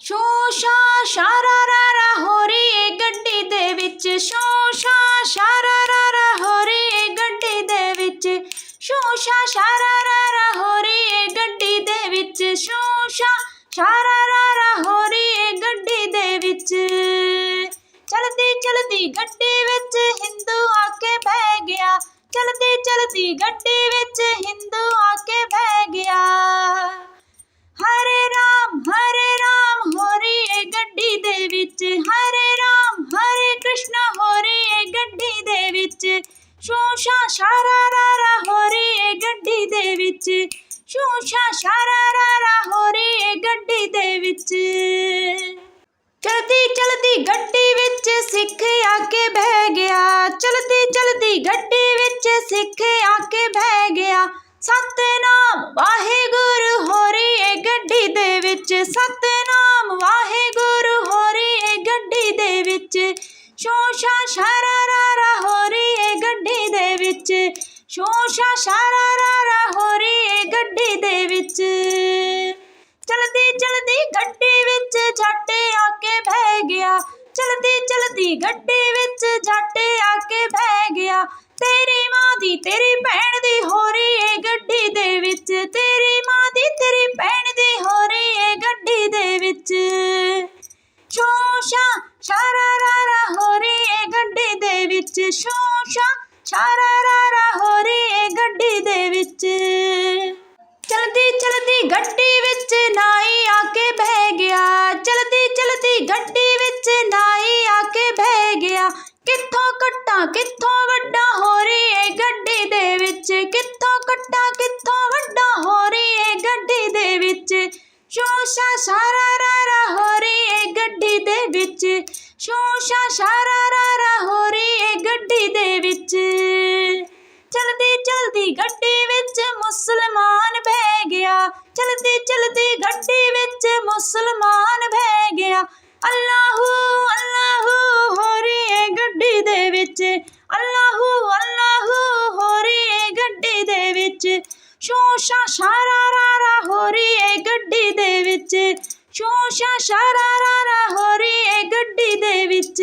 ਸ਼ੋਸ਼ਾ ਸ਼ਾਰਾਰਾਰਾ ਹੋ ਰਹੀ ਏ ਗੱਡੀ ਦੇ ਵਿੱਚ। ਸ਼ੋਸ਼ਾ ਸ਼ਾਰਾਰਾਰਾ ਹੋ ਰਹੀ ਏ ਗੱਡੀ ਦੇ ਵਿੱਚ। ਸ਼ੋਸ਼ਾ ਸ਼ਾਰਾਰਾਰਾ ਹੋ ਰਹੀ ਗੱਡੀ ਦੇ ਵਿੱਚ। ਸ਼ੋਸ਼ਾ ਸ਼ਾਰਾਰਾਰਾ ਹੋ ਰਹੀ ਏ ਗੱਡੀ ਦੇ ਵਿੱਚ। ਚਲਦੀ ਚਲਦੀ ਗੱਡੀ ਵਿੱਚ ਹਿੰਦੂ ਆ ਕੇ ਬਹਿ ਗਿਆ। ਚਲਦੀ ਚਲਦੀ ਗੱਡੀ ਵਿੱਚ ਹਿੰਦੂ ਆ ਕੇ ਬਹਿ ਗਿਆ। ਗੱਡੀ ਦੇ ਵਿੱਚ। ਸ਼ੋਸ਼ਾ ਸ਼ਾਰਾਰਾਰਾ ਹੋ ਰਹੀ ਏ ਗੱਡੀ ਦੇ ਵਿੱਚ। ਚਲਦੀ ਚਲਦੀ ਗੱਡੀ ਵਿੱਚ ਸਿੱਖ ਆ ਕੇ ਬਹਿ ਗਿਆ। ਚਲਦੀ ਚਲਦੀ ਗੱਡੀ ਵਿੱਚ ਸਿੱਖ ਆ ਕੇ ਬਹਿ ਗਿਆ। ਸਤਨਾਮ ਵਾਹਿਗੁਰੂ ਹੋ ਰਹੀ ਏ ਗੱਡੀ ਦੇ ਵਿੱਚ। ਸਤਨਾਮ ਵਾਹਿਗੁਰੂ ਹੋ ਰਹੀ ਏ ਗੱਡੀ ਦੇ ਵਿੱਚ। ਸ਼ੋਸ਼ਾ ਸ਼ਾਰਾਰਾਰਾ ਹੋ ਰਹੀ ਏ ਗੱਡੀ ਦੇ ਵਿੱਚ। ਸ਼ੋਸ਼ਾ ਸ਼ਾਰਾਰਾਰਾ ਹੋ ਰਹੀ ਏ ਗੱਡੀ ਦੇ ਵਿੱਚ। ਚਲਦੀ ਚਲਦੀ ਗੱਡੀ ਵਿੱਚ ਜੱਟ ਆ ਕੇ ਬਹਿ ਗਿਆ। ਚਲਦੀ ਚਲਦੀ ਗੱਡੀ ਵਿੱਚ ਜੱਟ ਆ ਕੇ ਬਹਿ ਗਿਆ। ਤੇਰੀ ਮਾਂ ਦੀ, ਤੇਰੀ ਭੈਣ ਦੀ ਹੋ ਰਹੀ ਏ ਗੱਡੀ ਦੇ ਵਿੱਚ। ਤੇਰੀ ਮਾਂ ਦੀ, ਤੇਰੀ ਭੈਣ ਦੀ ਹੋ ਰਹੀ ਏ ਗੱਡੀ ਦੇ ਵਿੱਚ। ਸ਼ੋਸ਼ਾ ਸ਼ਾਰਾਰਾਰਾ ਹੋ ਰਹੀ ਏ ਗੱਡੀ ਦੇ ਵਿੱਚ। ਸ਼ੋਸ਼ਾ ਸ਼ਾਰਾਰਾਰਾ ਹੋ ਰਹੀ ਏ ਗੱਡੀ ਦੇ ਵਿੱਚ। ਚਲਦੀ ਚਲਦੀ ਗੱਡੀ ਵਿੱਚ ਨਾਈ ਆ ਕੇ ਬਹਿ ਗਿਆ ਚਲਦੀ ਚਲਦੀ ਗੱਡੀ ਵਿੱਚ ਨਾਈ ਆ ਕੇ ਬਹਿ ਗਿਆ ਕਿੱਥੋਂ ਕੱਟਾਂ ਕਿੱਥੋਂ ਵੱਡਾ ਹੋ ਰਹੀ ਏ ਗੱਡੀ ਦੇ ਵਿੱਚ ਕਿੱਥੋਂ ਕੱਟਾਂ ਕਿੱਥੋਂ ਵੱਡਾ ਹੋ ਰਹੀ ਏ ਗੱਡੀ ਦੇ ਵਿੱਚ ਸ਼ੋਸ਼ਾ ਸ਼ਾਰਾਰਾਰਾ ਹੋ ਰਹੀ ਏ ਗੱਡੀ ਦੇ ਵਿੱਚ ਸ਼ੋਸ਼ਾ ਚਲਦੀ ਗੱਡੀ ਵਿੱਚ ਮੁਸਲਮਾਨ ਬਹਿ ਗਿਆ। ਅੱਲਾਹੂ ਅੱਲਾਹੂ ਹੋ ਰਹੀ ਏ ਗੱਡੀ ਦੇ ਵਿੱਚ। ਅੱਲਾਹੂ ਅੱਲਾਹੂ ਹੋ ਰਹੀ ਏ ਗੱਡੀ ਦੇ ਵਿੱਚ। ਸ਼ੋਸ਼ਾ ਸ਼ਾਰਾਰਾਰਾ ਹੋ ਰਹੀ ਏ ਗੱਡੀ ਦੇ ਵਿੱਚ। ਸ਼ੋਸ਼ਾ ਸ਼ਾਰਾਰਾਰਾ ਹੋ ਰਹੀ ਏ ਗੱਡੀ ਦੇ ਵਿੱਚ।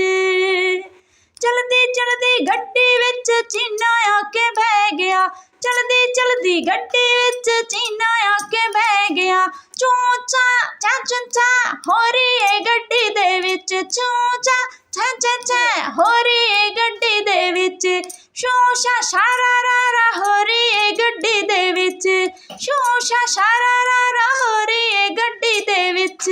ਚਲਦੀ ਚਲਦੀ ਗੱਡੀ ਵਿੱਚ ਚੀਨਾ ਆ ਕੇ ਬਹਿ ਗਿਆ। ਚਲਦੀ ਚਲਦੀ ਗੱਡੀ ਵਿੱਚ ਚੀਨਾ ਆ ਕੇ ਬਹਿ ਗਿਆ। ਚੂਚਾ ਚਾਚਾ, ਹੋ ਰਹੀ ਏ ਗੱਡੀ ਦੇ ਵਿੱਚ। ਚੂਚਾ ਚਾਚਾ, ਹੋ ਰਹੀ ਏ ਗੱਡੀ ਦੇ ਵਿੱਚ। ਸ਼ੋਸ਼ਾ ਸ਼ਾਰਾਰਾਰਾ ਹੋ ਰਹੀ ਏ ਗੱਡੀ ਦੇ ਵਿੱਚ। ਸ਼ੋਸ਼ਾ ਸ਼ਾਰਾਰਾਰਾ ਹੋ ਰਹੀ ਏ ਗੱਡੀ ਦੇ ਵਿੱਚ।